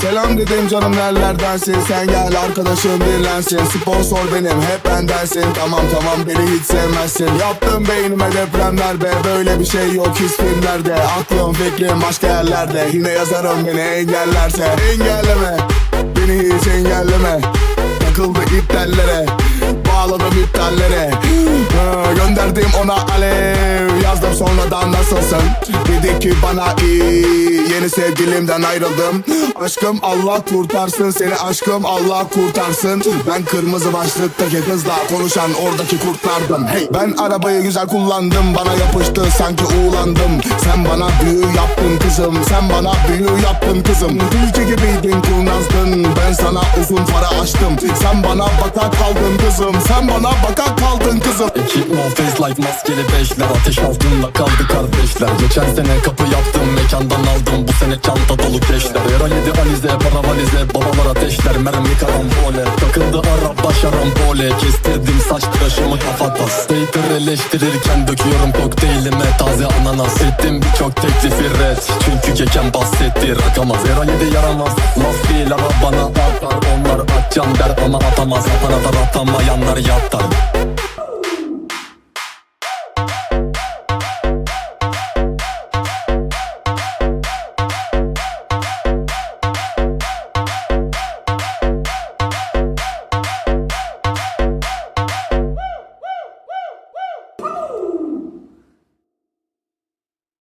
Selam dedim canım nerelerdensin Sen gel arkadaşım dinlensin. Sponsor benim hep bendensin. Tamam tamam beni hiç sevmezsin. Yaptım beynime depremler be Böyle bir şey yok hiç filmlerde. Aklım fikrim başka yerlerde. Yine yazarım beni engellerse. Engelleme Beni hiç engelleme. Takıldı iptallere Bağladım iptallere Ha, Gönderdim ona alev sonradan nasılsın? Dedi ki bana iyi Yeni sevgilimden ayrıldım. Aşkım Allah kurtarsın seni Aşkım Allah kurtarsın. Ben kırmızı başlıktaki kızla Konuşan oradaki kurtlardım. Hey. Ben arabayı güzel kullandım Bana yapıştı sanki uğlandım. Sen bana büyü yaptın kızım Sen bana büyü yaptın kızım. Tilki gibiydin kurnazdın Ben sana uzun para açtım. Sen bana baka kaldın kızım Sen bana baka kaldın kızım. İki no face life maskeli beşler Ateş altında kaldı kardeşler. Geçen sene kapı yaptım mekandan aldım. Bu sene çanta dolu keşler. Era yedi alize para valize Babalar ateşler. Mermi karambole Takıldı araba şarambole Kestirdim saç tıraşımı kafatas Skater eleştirirken döküyorum kokteylime taze ananas. Ettim birçok teklifi red. Çünkü keken bahsetti rakamaz. Era yedi yaramaz. Laf değil ara bana atar. Onlar atacağım der ama atamaz. Atan atar atamayanlar yatar